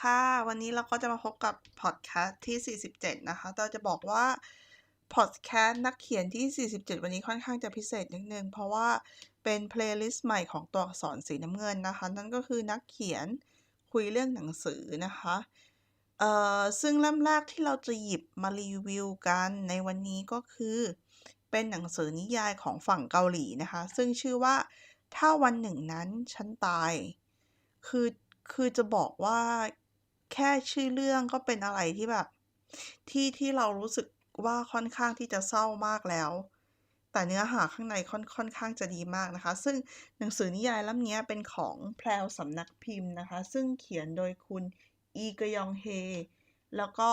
ค่ะ วันนี้เราก็จะมาพบกับพอดแคสต์ที่ 47 นะคะ เราจะบอกว่าพอดแคสต์นักเขียนที่ 47 วันนี้ค่อนข้างจะพิเศษนิดนึง เพราะว่าเป็นเพลย์ลิสต์ใหม่ของตัวอักษรสีน้ำเงินนะคะ นั่นก็คือนักเขียนคุยเรื่องหนังสือนะคะ เอ่อ ซึ่งเล่มแรกที่เราจะหยิบมารีวิวกันในวันนี้ก็คือ เป็นหนังสือนิยายของฝั่งเกาหลีนะคะ ซึ่งชื่อว่าถ้าวันหนึ่งนั้นฉันตาย คือคือจะบอกว่า แค่ชื่อเรื่องก็เป็นอะไรที่แบบ ที่ที่เรารู้สึกว่าค่อนข้างที่จะเศร้ามากแล้ว แต่เนื้อหาข้างในค่อนค่อนข้างจะดีมากนะคะ ซึ่งหนังสือนิยายเล่มนี้เป็นของแพรวสำนักพิมพ์นะคะ ซึ่งเขียนโดยคุณอีกยองเฮ แล้วก็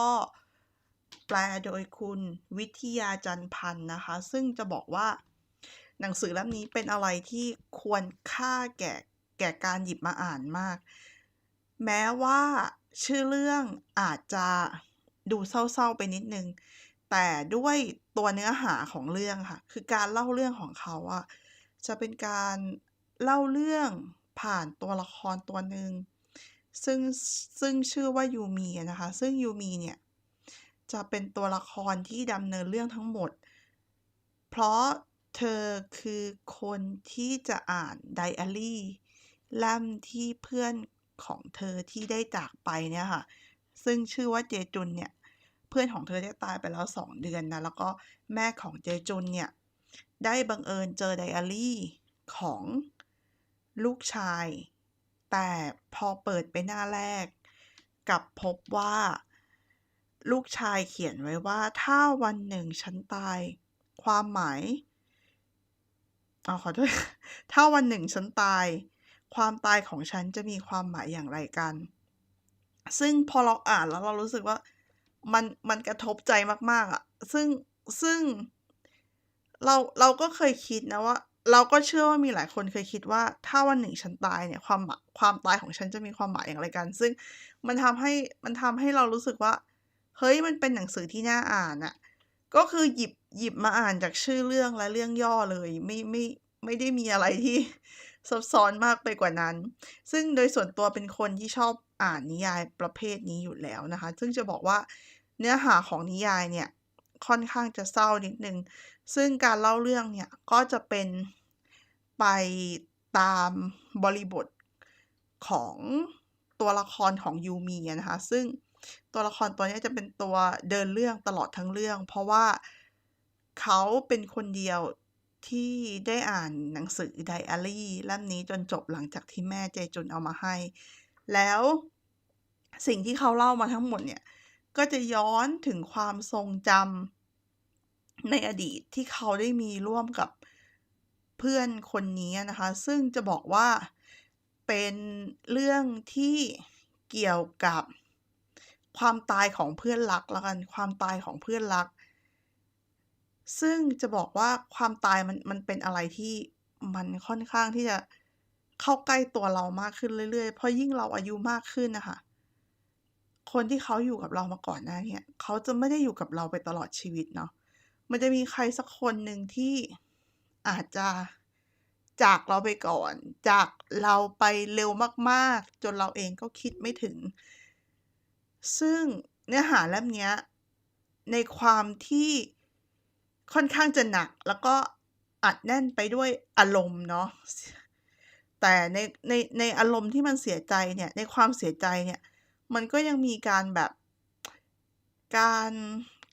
แปลโดยคุณวิทยาจันพันธ์นะคะ ซึ่งจะบอกว่า หนังสือเล่มนี้เป็นอะไรที่ควรค่าแก่แก่การหยิบมาอ่านมาก แม้ว่า ชื่อเรื่องอาจจะดูเศร้าๆไปนิดนึง แต่ด้วยตัวเนื้อหาของเรื่องค่ะ คือการเล่าเรื่องของเขาอะจะเป็นการเล่าเรื่องผ่านตัวละครตัวหนึ่งซึ่งซึ่งชื่อว่ายูมีนะคะ ซึ่งยูมีเนี่ย จะเป็นตัวละครที่ดำเนินเรื่องทั้งหมด เพราะเธอคือคนที่จะอ่านไดอารี่เล่มที่เพื่อน ของเธอที่ได้จากไปเนี่ยค่ะ ซึ่งชื่อว่าเจจุนเนี่ย เพื่อนของเธอได้ตายไปแล้วสองเดือนนะ แล้วก็แม่ของเจจุนเนี่ย ได้บังเอิญเจอไดอารี่ของลูกชาย แต่พอเปิดไปหน้าแรกกลับพบว่า ลูกชายเขียนไว้ว่าถ้าวันหนึ่งฉันตาย ความหมายเอขอโทษถ้าวันหนึ่งฉันตาย ความตายของฉันจะมีความหมายอย่างไรกัน ซึ่งพอเราอ่านแล้วเรารู้สึกว่ามันมันกระทบใจมาก ๆอะซึ่งซึ่งเราเราก็เคยคิดนะว่า เราก็เชื่อว่ามีหลายคนเคยคิดว่า ถ้าวันหนึ่งฉันตายเนี่ยความความตายของฉันจะมีความหมายอย่างไรกัน ซึ่งมันทำให้มันทำให้เรารู้สึกว่า เฮ้ยมันเป็นหนังสือที่น่าอ่านอะก็คือหยิบหยิบมาอ่านจากชื่อเรื่องและเรื่องย่อเลย ไม่ไม่ไม่ได้มีอะไรที่ ซับซ้อนมากไปกว่านั้น ซึ่งโดยส่วนตัวเป็นคนที่ชอบอ่านนิยายประเภทนี้อยู่แล้วนะคะ ซึ่งจะบอกว่าเนื้อหาของนิยายเนี่ยค่อนข้างจะเศร้านิดนึง ซึ่งการเล่าเรื่องเนี่ยก็จะเป็นไปตามบริบทของตัวละครของยูมีนะคะ ซึ่งตัวละครตัวนี้จะเป็นตัวเดินเรื่องตลอดทั้งเรื่อง เพราะว่าเขาเป็นคนเดียว ที่ได้อ่านหนังสือไดอารี่เล่มนี้จนจบหลังจากที่แม่เจจุนเอามาให้ แล้วสิ่งที่เขาเล่ามาทั้งหมดเนี่ย ก็จะย้อนถึงความทรงจำในอดีตที่เขาได้มีร่วมกับเพื่อนคนนี้นะคะ ซึ่งจะบอกว่าเป็นเรื่องที่เกี่ยวกับความตายของเพื่อนรักแล้วกัน ความตายของเพื่อนรัก ซึ่งจะบอกว่าความตายมันมันเป็นอะไรที่มันค่อนข้างที่จะเข้าใกล้ตัวเรามากขึ้นเรื่อยๆ เพราะยิ่งเราอายุมากขึ้นนะคะ คนที่เขาอยู่กับเรามาก่อนหน้าเนี่ยเขาจะไม่ได้อยู่กับเราไปตลอดชีวิตเนาะ มันจะมีใครสักคนหนึ่งที่อาจจะจากเราไปก่อน จากเราไปเร็วมากๆ จนเราเองก็คิดไม่ถึง ซึ่งเนื้อหาเล่มนี้ในความที่ ค่อนข้างจะหนัก แล้วก็อัดแน่นไปด้วยอารมณ์เนาะแต่ในในในอารมณ์ที่มันเสียใจเนี่ยในความเสียใจเนี่ยมันก็ยังมีการแบบการ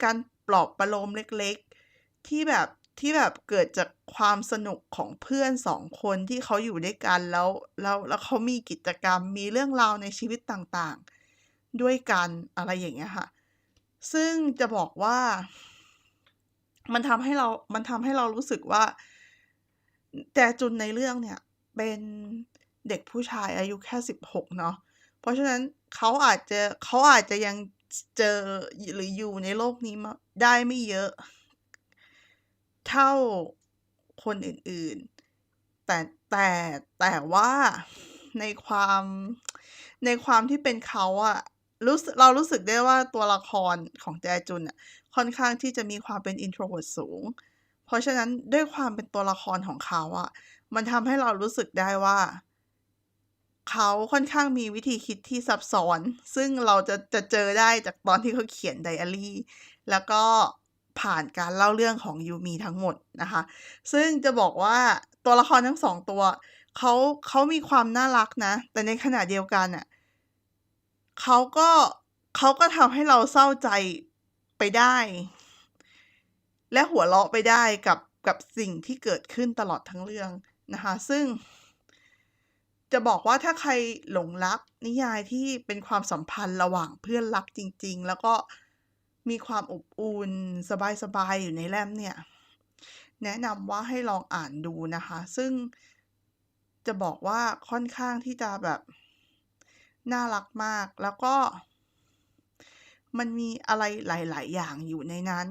การปลอบประโลมเล็กๆ ที่แบบที่แบบเกิดจากความสนุกของเพื่อนสองคนที่เขาอยู่ด้วยกันแล้วแล้วแล้วเขามีกิจกรรมมีเรื่องราวในชีวิตต่างๆ ด้วยกันอะไรอย่างเงี้ยค่ะ ซึ่งจะบอกว่า มันทำให้เรา มันทำให้เรารู้สึกว่า แต่จุนในเรื่องเนี่ย เป็นเด็กผู้ชายอายุแค่สิบหกเนาะ เพราะฉะนั้นเขาอาจจะเขาอาจจะยังเจอหรืออยู่ในโลกนี้มาได้ไม่เยอะ เท่าคนอื่นๆ แต่แต่แต่ว่าในความในความที่เป็นเขาอะ รู้สึกเรารู้สึกได้ว่าตัวละครของแจจุนอะค่อนข้างที่จะมีความเป็น introvert สูง เพราะฉะนั้นด้วยความเป็นตัวละครของเขาอะ มันทำให้เรารู้สึกได้ว่า เขาค่อนข้างมีวิธีคิดที่ซับซ้อน ซึ่งเราจะจะเจอได้จากตอนที่เขาเขียนไดอารี่ แล้วก็ผ่านการเล่าเรื่องของยูมีทั้งหมดนะคะ ซึ่งจะบอกว่าตัวละครทั้งสองตัวเขาเขามีความน่ารักนะ แต่ในขณะเดียวกันอะ เขาก็เขาก็ทำให้เราเศร้าใจไปได้ และหัวเราะไปได้กับกับสิ่งที่เกิดขึ้นตลอดทั้งเรื่องนะคะ ซึ่ง จะบอกว่าถ้าใครหลงรักนิยายที่เป็นความสัมพันธ์ระหว่างเพื่อนรักจริง ๆ แล้วก็มีความอบอุ่นสบายๆอยู่ในแล่มเนี่ย แนะนำว่าให้ลองอ่านดูนะคะ ซึ่งจะบอกว่าค่อนข้างที่จะแบบ น่ารักมาก แล้วก็ มันมีอะไรหลาย ๆ อย่างอยู่ในนั้น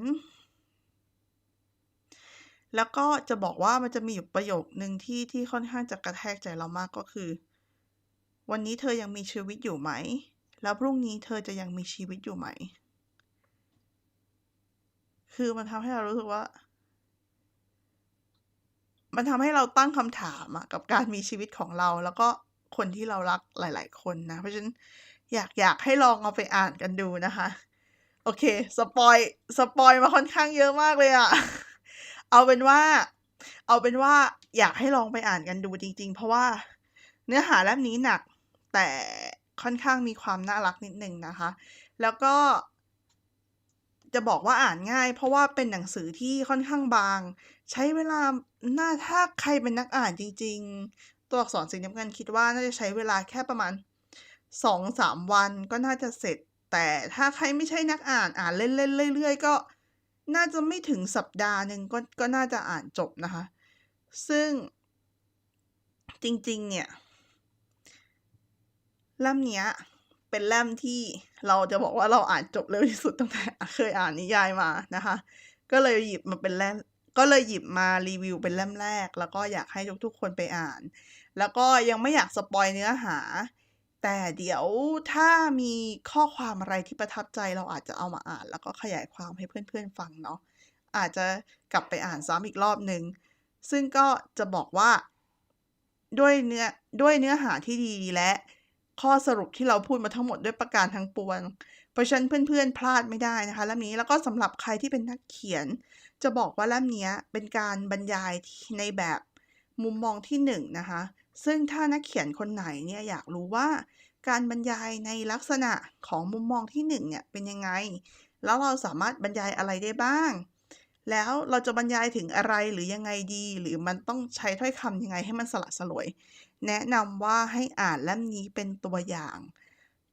แล้วก็จะบอกว่ามันจะมีอยู่ประโยคนึงที่ที่ค่อนข้างจะกระแทกใจเรามากก็คือ วันนี้เธอยังมีชีวิตอยู่ไหม แล้วพรุ่งนี้เธอจะยังมีชีวิตอยู่ไหม คือมันทำให้เรารู้สึกว่ามันทำให้เราตั้งคำถามอะกับการมีชีวิตของเรา แล้วก็ คนที่เรารักหลาย ๆ คนนะ เพราะฉะนั้นอยากอยากให้ลองเอาไปอ่านกันดูนะคะ โอเค สปอยสปอยมาค่อนข้างเยอะมากเลยอะเอาเป็นว่า เอาเป็นว่าอยากให้ลองไปอ่านกันดูจริง ๆ เพราะว่าเนื้อหาเล่มนี้หนักแต่ค่อนข้างมีความน่ารักนิดนึงนะคะ แล้วก็ จะบอกว่าอ่านง่าย เพราะว่าเป็นหนังสือที่ค่อนข้างบาง ใช้เวลาน่าถ้าใครเป็นนักอ่านจริงๆ ตัวอักษรสีน้ำเงินคิดว่าน่าจะใช้เวลาแค่ประมาณ 2-3 วันก็น่าจะเสร็จ แต่ถ้าใครไม่ใช่นักอ่านอ่านเล่นๆเรื่อยๆก็น่าจะไม่ถึงสัปดาห์หนึ่งก็ก็น่าจะอ่านจบนะคะ ซึ่งจริงๆ เนี่ยเล่มเนี้ยเป็นเล่มที่เราจะบอกว่าเราอ่านจบเร็วที่สุดตั้งแต่เคยอ่านนิยายมานะคะ ก็เลยหยิบมาเป็นเล่ม ก็เลยหยิบมารีวิวเป็นเล่มแรก แล้วก็อยากให้ทุกๆคนไปอ่าน แล้วก็ยังไม่อยากสปอยเนื้อหา แต่เดี๋ยวถ้ามีข้อความอะไรที่ประทับใจเราอาจจะเอามาอ่าน แล้วก็ขยายความให้เพื่อนๆฟังเนาะอาจจะกลับไปอ่านซ้ำอีกรอบหนึ่งซึ่งก็จะบอกว่าด้วยเนื้อด้วยเนื้อหาที่ดีและ ข้อสรุปที่เราพูดมาทั้งหมดด้วยประการทั้งปวง เพราะฉะนั้นเพื่อนๆพลาดไม่ได้นะคะเล่มนี้แล้วก็สำหรับใครที่เป็นนักเขียน จะบอกว่าเล่มเนี้ยเป็นการบรรยายในแบบมุมมองที่1นะคะซึ่งถ้านักเขียนคนไหนเนี่ยอยากรู้ว่า การบรรยายในลักษณะของมุมมองที่1เนี่ยเป็นยังไง แล้วเราสามารถบรรยายอะไรได้บ้าง แล้วเราจะบรรยายถึงอะไรหรือยังไงดี หรือมันต้องใช้ถ้อยคำยังไงให้มันสละสลวย แนะนำว่าให้อ่านเล่มนี้เป็นตัวอย่าง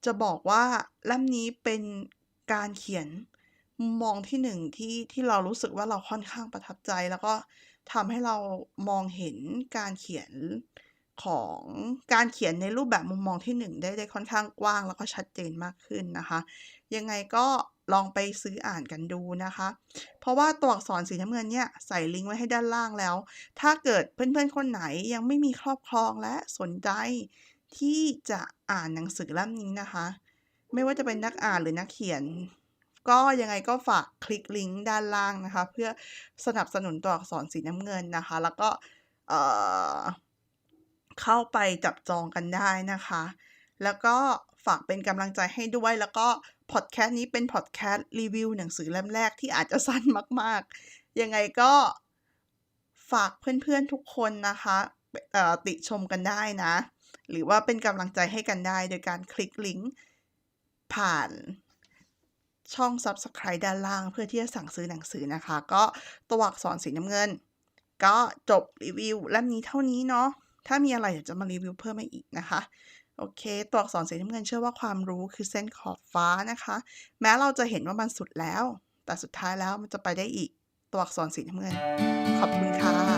จะบอกว่าเล่มนี้เป็นการเขียนมุมมองที่1ที่ที่เรารู้สึกว่าเราค่อนข้างประทับใจ แล้วก็ทำให้เรามองเห็นการเขียนของการเขียนในรูปแบบมุมมองที่1ได้ได้ค่อนข้างกว้าง แล้วก็ชัดเจนมากขึ้นนะคะ ยังไงก็ ลองไปซื้ออ่านกันดูนะคะ เพราะว่าตัวอักษรสีน้ำเงินเนี่ยใส่ลิงก์ไว้ให้ด้านล่างแล้ว ถ้าเกิดเพื่อนๆคนไหนยังไม่มีครอบครองและสนใจ ที่จะอ่านหนังสือเล่มนี้นะคะ ไม่ว่าจะเป็นนักอ่านหรือนักเขียน ก็ยังไงก็ฝากคลิกลิงก์ด้านล่างนะคะ เพื่อสนับสนุนตัวอักษรสีน้ำเงินนะคะ แล้วก็เเข้าไปจับจองกันได้นะคะ แล้วก็ฝากเป็นกำลังใจให้ด้วยแล้วก็ พอดแคสต์นี้เป็นพอดแคสต์รีวิวหนังสือเล่มแรกที่อาจจะสั้นมาก ๆ ยังไงก็ฝากเพื่อนๆทุกคนนะคะติชมกันได้นะ หรือว่าเป็นกำลังใจให้กันได้โดยการคลิกลิงก์ผ่านช่องซับสไครบ์ด้านล่างเพื่อที่จะสั่งซื้อหนังสือนะคะ ก็ตัวอักษรสีน้ำเงิน ก็จบรีวิวเล่มนี้เท่านี้เนาะถ้ามีอะไรอยากจะมารีวิวเพิ่มมาอีกนะคะ โอเค ตัวอักษรสีน้ำเงินเชื่อว่าความรู้คือเส้นขอบฟ้านะคะ แม้เราจะเห็นว่ามันสุดแล้ว แต่สุดท้ายแล้วมันจะไปได้อีก ตัวอักษรสีน้ำเงิน ขอบคุณค่ะ